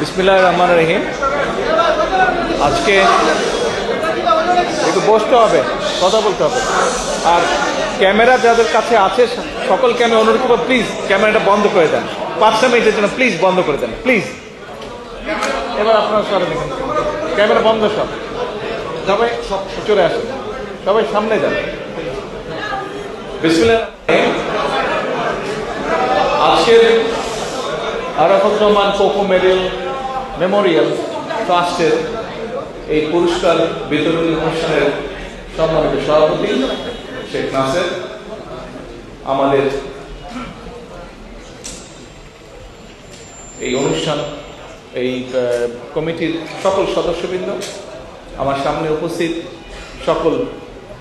বিসমিল্লাহ রহমান রহিম। আজকে একটু বসতে হবে, কথা বলতে হবে। আর ক্যামেরা যাদের কাছে আছে সকল ক্যামেরা অনুরোধ করব প্লিজ ক্যামেরাটা বন্ধ করে দেন। পাঁচটা মিনিটের জন্য প্লিজ বন্ধ করে দেন প্লিজ এবার আপনারা সরেন এখান থেকে। ক্যামেরা বন্ধ সব। সবাই সব চলে আসেন। সবাই সামনে যান। আজকের আরাফত রহমান কোকো মেডেল মেমোরিয়াল ট্রাস্টের এই পুরস্কার বিতরণী অনুষ্ঠানের সম্মানিত সভাপতি শেখ নাসের, আমাদের এই অনুষ্ঠান, এই কমিটির সকল সদস্যবৃন্দ, আমার সামনে উপস্থিত সকল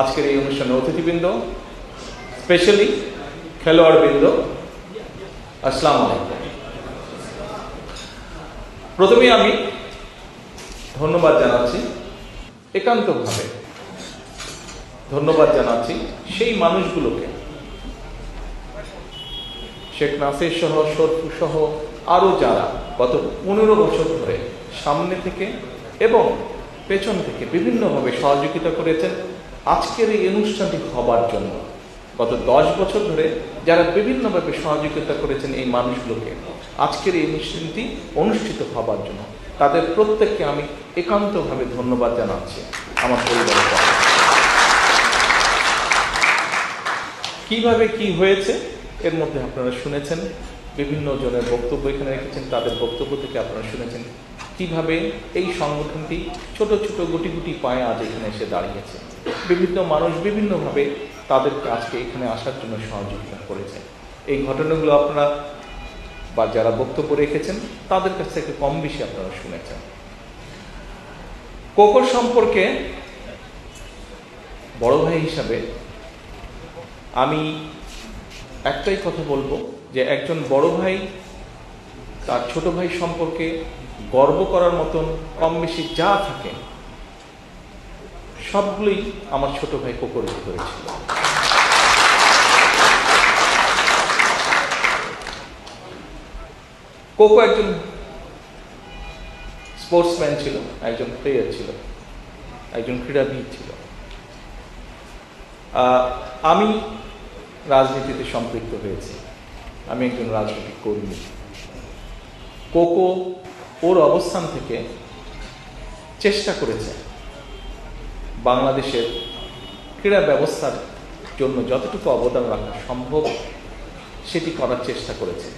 আজকের এই অনুষ্ঠানের অতিথিবৃন্দ, স্পেশালি খেলোয়াড়বৃন্দ, আসসালামু আলাইকুম। প্রথমেই আমি ধন্যবাদ জানাচ্ছি একান্তভাবে। ধন্যবাদ জানাচ্ছি সেই মানুষগুলোকে। শেখ নাসির সহ, শরফু সহ আরও যারা গত পনেরো বছর ধরে সামনে থেকে এবং পেছন থেকে বিভিন্নভাবে সহযোগিতা করেছেন, আজকের এই অনুষ্ঠানটি হবার জন্য। গত দশ বছর ধরে যারা বিভিন্নভাবে সহযোগিতা করেছেন এই মানুষগুলোকে আজকের এই অনুষ্ঠানটি অনুষ্ঠিত হবার জন্য। তাদের প্রত্যেককে আমি একান্তভাবে ধন্যবাদ জানাচ্ছি আমার পরিবারের। কীভাবে কি হয়েছে, এর মধ্যে আপনারা শুনেছেন। বিভিন্ন জনের বক্তব্য এখানে রেখেছেন, তাদের বক্তব্য থেকে আপনারা শুনেছেন। কীভাবে এই সংগঠনটি ছোট ছোট গুটি গুটি পায়ে আজ এখানে এসে দাঁড়িয়েছে। বিভিন্ন মানুষ বিভিন্নভাবে তাদের কাজকে এখানে আসার জন্য সহযোগিতা করেছে। এই ঘটনাগুলো আপনারা বা যারা বক্তব্য রেখেছেন, তাদের কাছ থেকে কম বেশি আপনারা শুনেছেন। কোকর সম্পর্কে বড় ভাই হিসাবে আমি একটাই কথা বলব যে একজন বড় ভাই তার ছোট ভাই সম্পর্কে গর্ব করার মতন কম বেশি যা থাকে, সবগুলোই আমার ছোট ভাই কোকর ভিতরে ছিল। কোকো একজন স্পোর্টসম্যান ছিল, একজন প্লেয়ার ছিল, একজন ক্রীড়াবিদ ছিল। আমি রাজনীতিতে সম্পৃক্ত হয়েছি। আমি একজন রাজনৈতিক কর্মী। কোকো ওর অবস্থান থেকে চেষ্টা করেছে বাংলাদেশের ক্রীড়া ব্যবস্থার জন্য যতটুকু অবদান রাখা সম্ভব, সেটি করার চেষ্টা করেছে।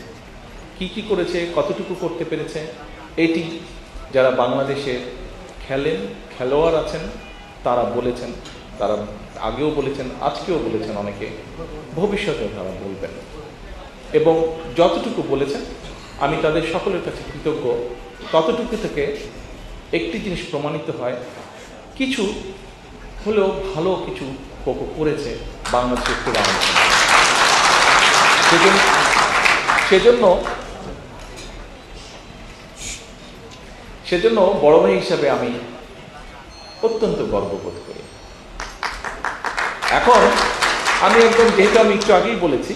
কি কি করেছে, কতটুকু করতে পেরেছে, এটি যারা বাংলাদেশে খেলেন, খেলোয়াড় আছেন, তারা বলেছেন, তারা আগেও বলেছেন, আজকেও বলেছেন অনেকে, ভবিষ্যতেও তারা বলবেন। এবং যতটুকু বলেছেন, আমি তাদের সকলের কাছে কৃতজ্ঞ, ততটুকু থেকে একটি জিনিস প্রমাণিত হয়, কিছু হলেও ভালো কিছু কোকো করেছে বাংলাদেশের সেজন্য সেজন্য সেজন্য বড় ভাই হিসাবে আমি অত্যন্ত গর্ববোধ করি। এখন আমি একদম, যেহেতু আমি একটু আগেই বলেছি,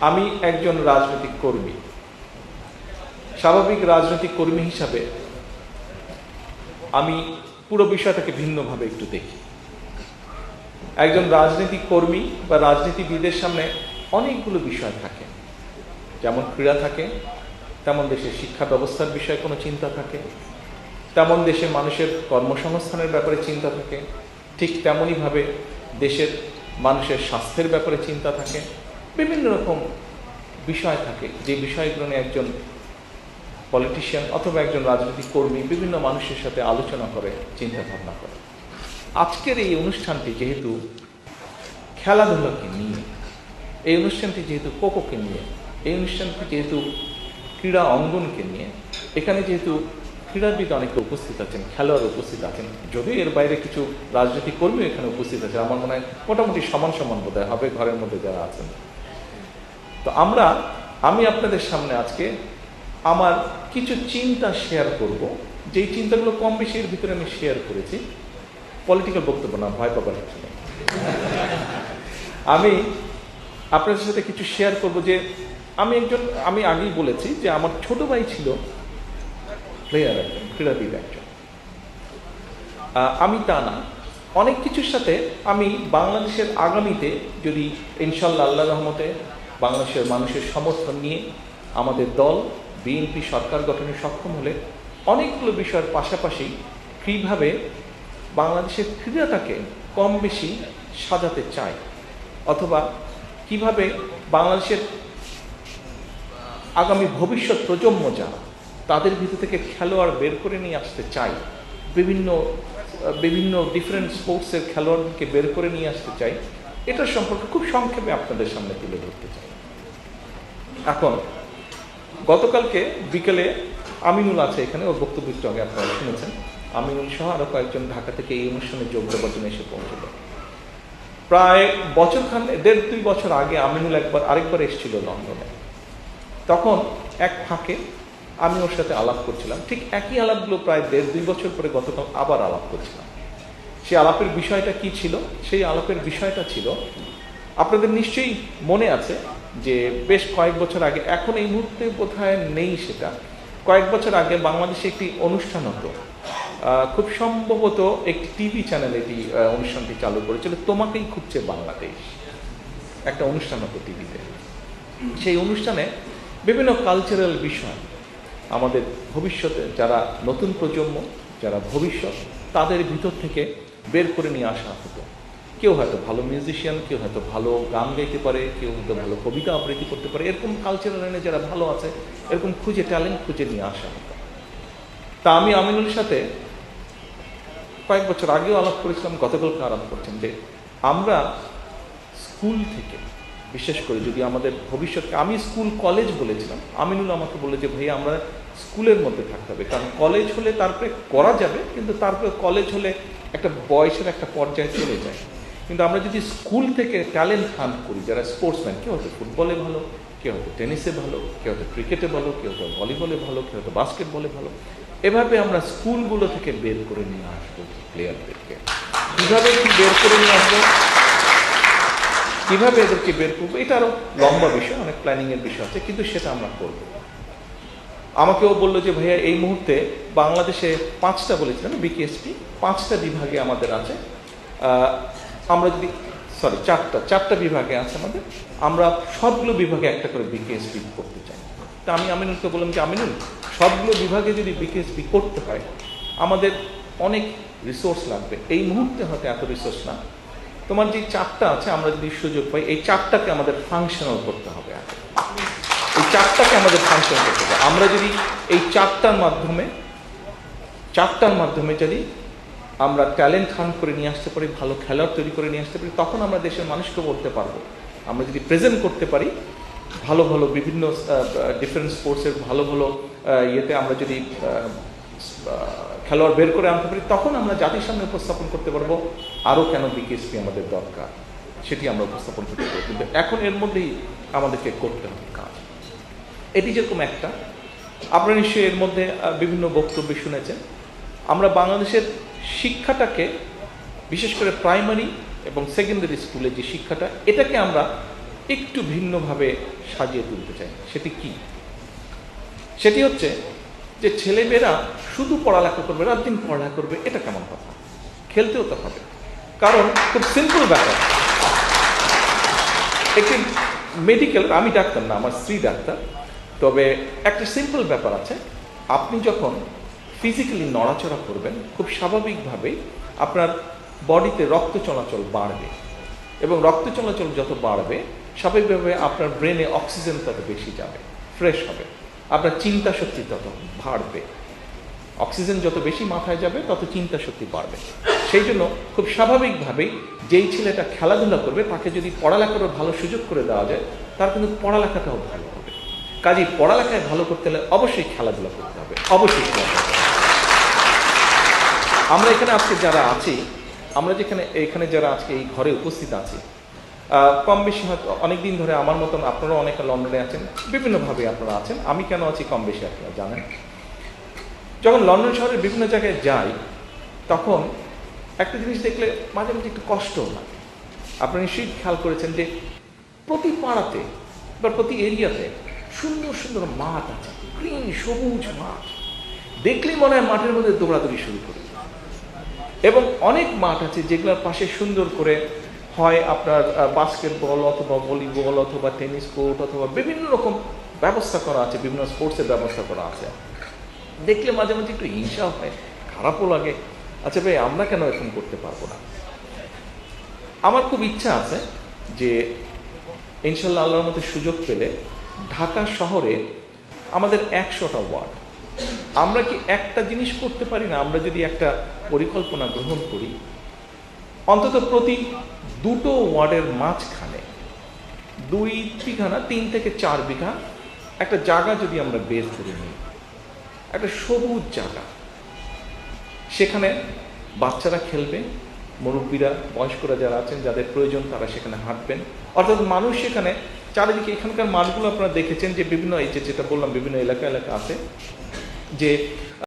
আমি একজন রাজনৈতিক কর্মী। স্বাভাবিক রাজনৈতিক কর্মী হিসাবে আমি পুরো বিষয়টাকে ভিন্নভাবে একটু দেখি। একজন রাজনৈতিক কর্মী বা রাজনীতিবিদের সামনে অনেকগুলো বিষয় থাকে। যেমন ক্রীড়া থাকে তেমন দেশের শিক্ষা ব্যবস্থার বিষয়ে কোনো চিন্তা থাকে? তেমন দেশে মানুষের কর্মসংস্থানের ব্যাপারে চিন্তা থাকে? ঠিক তেমনইভাবে দেশের মানুষের স্বাস্থ্যের ব্যাপারে চিন্তা থাকে? বিভিন্ন রকম বিষয় থাকে। যে বিষয়গুলো নিয়ে একজন পলিটিশিয়ান অথবা একজন রাজনৈতিক কর্মী বিভিন্ন মানুষের সাথে আলোচনা করে চিন্তা ভাবনা করে। আজকের এই অনুষ্ঠানটি যেহেতু খেলাধুলাকে নিয়ে, এই অনুষ্ঠানটি যেহেতু কোকোকে নিয়ে, এই অনুষ্ঠানটি যেহেতু ক্রীড়া অঙ্গনকে নিয়ে, এখানে যেহেতু ক্রীড়াবিদ অনেকে উপস্থিত আছেন, খেলোয়াড় উপস্থিত আছেন, যদিও এর বাইরে কিছু রাজনৈতিক কর্মী এখানে উপস্থিত আছে, আমার মনে হয় মোটামুটি সমান সমান বোধ হবে, ঘরের মধ্যে যারা আছেন। তো আমরা, আমি আপনাদের সামনে আজকে আমার কিছু চিন্তা শেয়ার করব, যেই চিন্তাগুলো কম বেশি এর ভিতরে আমি শেয়ার করেছি। পলিটিক্যাল বক্তব্য না, ভয় পাবার আমি আপনাদের সাথে কিছু শেয়ার করব যে আমি একজন, আমি আগেই বলেছি যে আমার ছোট ভাই ছিল প্লেয়ার একজন ক্রীড়াবিদ একজন। আমি তা না। অনেক কিছুর সাথে আমি বাংলাদেশের আগামীতে যদি ইনশাল্লাহ আল্লাহ রহমতে বাংলাদেশের মানুষের সমর্থন নিয়ে আমাদের দল, বিএনপি সরকার গঠনে সক্ষম হলে অনেকগুলো বিষয়ের পাশাপাশি কীভাবে বাংলাদেশের ক্রীড়াটাকে কম বেশি সাজাতে চায়, অথবা কীভাবে বাংলাদেশের আগামী ভবিষ্যৎ প্রজন্ম যারা, তাদের ভিতর থেকে খেলোয়াড় বের করে নিয়ে আসতে চাই, বিভিন্ন বিভিন্ন ডিফারেন্ট স্পোর্টসের খেলোয়াড়কে বের করে নিয়ে আসতে চাই এটার সম্পর্কে খুব সংক্ষেপে আপনাদের সামনে তুলে ধরতে চাই। এখন, গতকালকে বিকেলে আমিনুল আছে এখানে, ওর বক্তব্য একটু আগে আপনারা শুনেছেন। আমিনুল সহ আরও কয়েকজন ঢাকা থেকে এই অনুষ্ঠানে যোগ দেওয়ার জন্য এসে পৌঁছলো। প্রায় বছর খান দেড় দুই বছর আগে আমিনুল একবার আরেকবার এসেছিল লন্ডনে। তখন এক ফাঁকে আমি ওর সাথে আলাপ করছিলাম। ঠিক একই আলাপগুলো প্রায় দেড় দুই বছর পরে গতকাল আবার আলাপ করছিলাম। সেই আলাপের বিষয়টা কি ছিল? সেই আলাপের বিষয়টা ছিল, আপনাদের নিশ্চয়ই মনে আছে যে বেশ কয়েক বছর আগে, এখন এই মুহূর্তে বোধহয় নেই সেটা। কয়েক বছর আগে বাংলাদেশে একটি অনুষ্ঠান হতো। খুব সম্ভবত একটি টিভি চ্যানেল এটি অনুষ্ঠানটি চালু করেছিল, তোমাকেই খুঁজছে বাংলাদেশ। একটা অনুষ্ঠান হতো টিভিতে। সেই অনুষ্ঠানে বিভিন্ন কালচারাল বিষয় আমাদের ভবিষ্যতে যারা নতুন প্রজন্ম, যারা ভবিষ্যৎ, তাদের ভিতর থেকে বের করে নিয়ে আসা হতো। কেউ হয়তো ভালো মিউজিশিয়ান কেউ হয়তো ভালো গান গাইতে পারে, কেউ হয়তো ভালো কবিতা আবৃত্তি করতে পারে। এরকম কালচারাল লাইনে যারা ভালো আছে, এরকম খুঁজে ট্যালেন্ট খুঁজে নিয়ে আসা হতো। তা আমি আমিনুলের সাথে কয়েক বছর আগেও আলাপ করেছিলাম, গতকালকে আলাপ করছেন যে আমরা স্কুল থেকে বিশেষ করে যদি আমাদের ভবিষ্যৎকে, আমি স্কুল, কলেজ বলেছিলাম, আমিনুল আমাকে বলে যে ভাই আমরা স্কুলের মধ্যে থাকতে হবে। কারণ কলেজ হলে তারপরে করা যাবে, কিন্তু তারপরে কলেজ হলে একটা বয়সের একটা পর্যায়ে চলে যায়। কিন্তু আমরা যদি স্কুল থেকে ট্যালেন্ট হান্ট করি, যারা স্পোর্টসম্যান, কেউ হয়তো ফুটবলে ভালো, কেউ হয়তো টেনিসে ভালো, কেউ হয়তো ক্রিকেটে ভালো, কেউ হয়তো ভলিবলে ভালো, কেউ হয়তো বাস্কেটবলে ভালো, এভাবে আমরা স্কুলগুলো থেকে বের করে নিয়ে আসব প্লেয়ারদেরকে। কীভাবে কি বের করে নিয়ে আসব? কীভাবে এদেরকে বের করব, এটা আরও লম্বা বিষয়, অনেক প্ল্যানিং এর বিষয় আছে, কিন্তু সেটা আমরা করব। আমাকেও বলল যে, ভাইয়া, এই মুহূর্তে বাংলাদেশে পাঁচটা বলেছিলাম বিকেএসপি পাঁচটা বিভাগে আমাদের আছে। আমরা যদি সরি চারটা চারটা বিভাগে আছে আমাদের। আমরা সবগুলো বিভাগে একটা করে বিকেএসপি করতে চাই। তা আমি আমিনুলকে বললাম যে, আমিনুল, সবগুলো বিভাগে যদি বিকেএসপি করতে হয়, আমাদের অনেক রিসোর্স লাগবে। এই মুহূর্তে হয়তো এত রিসোর্স না। তোমার যে চারটা আছে, আমরা যদি সুযোগ পাই, এই চারটাকে আমাদের ফাংশনাল করতে হবে এই চারটাকে আমাদের ফাংশন করতে হবে। আমরা যদি এই চারটার মাধ্যমে চারটার মাধ্যমে যদি আমরা ট্যালেন্ট হান্ট করে নিয়ে আসতে পারি, ভালো খেলোয়াড় তৈরি করে নিয়ে আসতে পারি, তখন আমরা দেশের মানুষকে বলতে পারব। আমরা যদি প্রেজেন্ট করতে পারি, ভালো ভালো বিভিন্ন ডিফারেন্ট স্পোর্টসের ভালো ভালো ইয়েতে আমরা যদি খেলোয়াড় বের করে আনতে পারি, তখন আমরা জাতির সামনে উপস্থাপন করতে পারব আরও কেন বিকেএসপি আমাদের দরকার, সেটি আমরা উপস্থাপন করতে পারব। কিন্তু এখন এর মধ্যেই আমাদেরকে করতে হবে কাজ। এটি যেরকম একটা, আপনারা নিশ্চয়ই এর মধ্যে বিভিন্ন বক্তব্য শুনেছেন। আমরা বাংলাদেশের শিক্ষাটাকে, বিশেষ করে প্রাইমারি এবং সেকেন্ডারি স্কুলে যে শিক্ষাটা, এটাকে আমরা একটু ভিন্নভাবে সাজিয়ে তুলতে চাই। সেটি কি? সেটি হচ্ছে যে ছেলেমেয়েরা শুধু পড়ালেখা করবে রাত দিন পড়ালেখা করবে, এটা কেমন কথা? খেলতেও তো হবে। কারণ খুব সিম্পল ব্যাপার। একটি মেডিকেল আমি ডাক্তার না, আমার স্ত্রী ডাক্তার। তবে একটা সিম্পল ব্যাপার আছে, আপনি যখন ফিজিক্যালি নড়াচড়া করবেন, খুব স্বাভাবিকভাবেই আপনার বডিতে রক্ত চলাচল বাড়বে। এবং রক্ত চলাচল যত বাড়বে, স্বাভাবিকভাবে আপনার ব্রেনে অক্সিজেন তত বেশি যাবে ফ্রেশ হবে। আপনার চিন্তা শক্তি তত বাড়বে। অক্সিজেন যত বেশি মাথায় যাবে, তত চিন্তা শক্তি বাড়বে। সেই জন্য খুব স্বাভাবিকভাবেই যেই ছেলেটা খেলাধুলা করবে, তাকে যদি পড়ালেখারও ভালো সুযোগ করে দেওয়া যায়, তার কিন্তু পড়ালেখাটাও ভালো হবে। কাজেই পড়ালেখায় ভালো করতে হলে অবশ্যই খেলাধুলা করতে হবে, অবশ্যই। আমরা এখানে আজকে যারা আছি, আমরা যেখানে, এখানে যারা আজকে এই ঘরে উপস্থিত আছি কম বেশি হয়তো অনেক দিন ধরে আমার মতন আপনারাও অনেক লন্ডনে আছেন, বিভিন্নভাবে আপনারা আছেন, আমি কেন আছি কম বেশি আপনারা জানেন? যখন লন্ডন শহরের বিভিন্ন জায়গায় যাই, তখন একটা জিনিস দেখলে মাঝে মাঝে একটু কষ্ট লাগে। আপনারা নিশ্চয়ই খেয়াল করেছেন যে প্রতি পাড়াতে বা প্রতি এরিয়াতে সুন্দর সুন্দর মাঠ আছে, গ্রিন, সবুজ মাঠ। দেখলেই মনে হয় মাঠের মধ্যে দৌড়াদৌড়ি শুরু করে। এবং অনেক মাঠ আছে যেগুলোর পাশে সুন্দর করে হয় আপনার বাস্কেটবল অথবা ভলিবল অথবা টেনিস কোর্ট অথবা বিভিন্ন রকম ব্যবস্থা করা আছে, বিভিন্ন স্পোর্টসের ব্যবস্থা করা আছে। দেখলে মাঝে মাঝে একটু হিংসা হয়, খারাপও লাগে। আচ্ছা ভাই, আমরা কেন এরকম করতে পারব না? আমার খুব ইচ্ছা আছে যে ইনশাল্লাহ আল্লাহর মধ্যে সুযোগ পেলে ঢাকা শহরে আমাদের একশোটা ওয়ার্ড। আমরা কি একটা জিনিস করতে পারি না? আমরা যদি একটা পরিকল্পনা গ্রহণ করি, অন্তত প্রতি দুটো ওয়ার্ডের মাঝখানে দুই বিঘা না তিন থেকে চার বিঘা, একটা জায়গা যদি আমরা বের করে নিই, একটা সবুজ জায়গা, সেখানে বাচ্চারা খেলবে, মুরব্বীরা, বয়স্করা যারা আছেন, যাদের প্রয়োজন তারা সেখানে হাঁটবেন। অর্থাৎ মানুষ সেখানে, চারিদিকে এখানকার মাঠগুলো আপনারা দেখেছেন যে বিভিন্ন, এই যেটা বললাম, বিভিন্ন এলাকা এলাকা আছে, যে